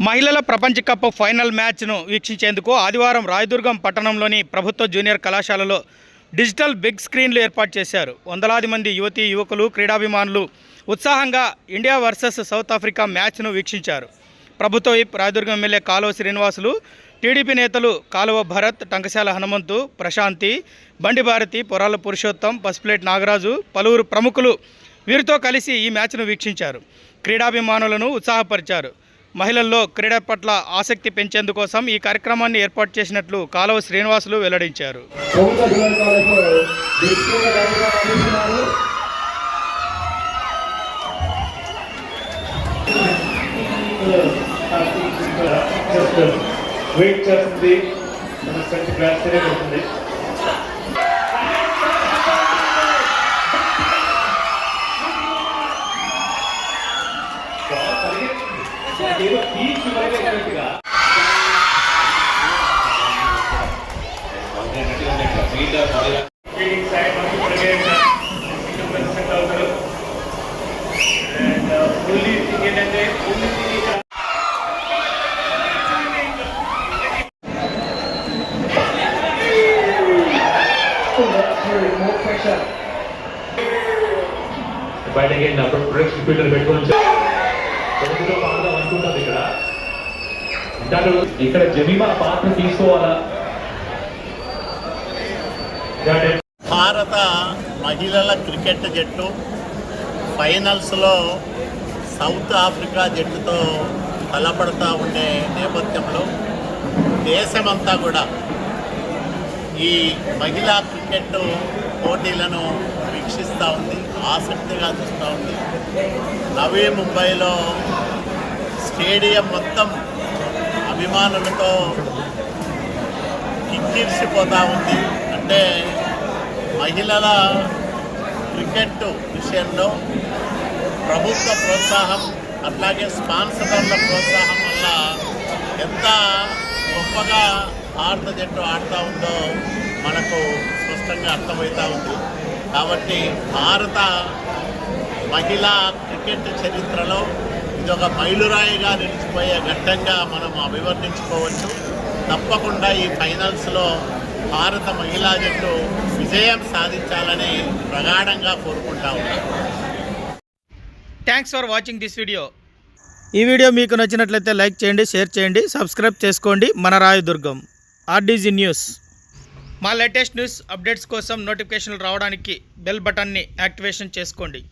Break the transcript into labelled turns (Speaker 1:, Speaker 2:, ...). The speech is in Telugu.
Speaker 1: మహిళల ప్రపంచ కప్ ఫైనల్ మ్యాచ్ను వీక్షించేందుకు ఆదివారం రాయదుర్గం పట్టణంలోని ప్రభుత్వ జూనియర్ కళాశాలలో డిజిటల్ బిగ్ స్క్రీన్లు ఏర్పాటు చేశారు. వందలాది మంది యువతీ యువకులు క్రీడాభిమానులు ఉత్సాహంగా ఇండియా వర్సెస్ సౌత్ ఆఫ్రికా మ్యాచ్ను వీక్షించారు. ప్రభుత్వ విప్ రాయదుర్గం ఎమ్మెల్యే కాలువ శ్రీనివాసులు టీడీపీ నేతలు కాలువ భరత్ టంకశాల హనుమంతు ప్రశాంతి బండి భారతి పొరాల పురుషోత్తం పసుపులేట్ నాగరాజు పలువురు ప్రముఖులు వీరితో కలిసి ఈ మ్యాచ్ను వీక్షించారు. క్రీడాభిమానులను ఉత్సాహపరిచారు. మహిళల్లో క్రీడ పట్ల ఆసక్తి పెంచేందుకోసం ఈ కార్యక్రమాన్ని ఏర్పాటు చేసినట్లు కాలువ శ్రీనివాసులు వెల్లడించారు.
Speaker 2: వెయిట్ చేస్తుంది మన కంటి గ్లాస్ థింగ్
Speaker 3: more pressure.
Speaker 2: బయటకి వెళ్ళినప్పుడు ప్రొడక్షన్ ఫిల్టర్ పెట్టుకొని అనుకుంటుంది ఇక్కడ. ఇందాక ఇక్కడ జమీమా పాత్ర తీసుకోవాలా?
Speaker 4: భారత మహిళల క్రికెట్ జట్టు ఫైనల్స్లో సౌత్ ఆఫ్రికా జట్టుతో తలపడతా ఉండే నేపథ్యంలో దేశమంతా కూడా ఈ మహిళా క్రికెట్ పోటీలను వీక్షిస్తూ ఉంది ఆసక్తిగా చూస్తూ ఉంది. నవీ ముంబైలో స్టేడియం మొత్తం అభిమానులతో కిక్కిరిసిపోతూ ఉంది. అంటే మహిళల క్రికెట్ విషయంలో ప్రభుత్వ ప్రోత్సాహం అట్లాగే స్పాన్సర్ల ప్రోత్సాహం వల్ల ఎంత గొప్పగా భారత జట్టు ఆడుతూ ఉందో మనకు స్పష్టంగా అర్థమవుతూ ఉంది. కాబట్టి భారత మహిళా క్రికెట్ చరిత్రలో ఇది ఒక మైలురాయిగా నిలిచిపోయే ఘట్టంగా మనం అభివర్ణించుకోవచ్చు. తప్పకుండా ఈ ఫైనల్స్లో భారత మహిళా జట్టు విజయం సాధించాలని ప్రగాఢంగా కోరుకుంటా ఉన్నాం.
Speaker 1: Thanks for watching this video ఈ వీడియో మీకు నచ్చినట్లయితే లైక్ చేయండి షేర్ చేయండి సబ్స్క్రైబ్ చేసుకోండి. మన రాయదుర్గం ఆర్డీజీ న్యూస్ మా లేటెస్ట్ న్యూస్ అప్డేట్స్ కోసం నోటిఫికేషన్లు రావడానికి బెల్ బటన్ని యాక్టివేషన్ చేసుకోండి.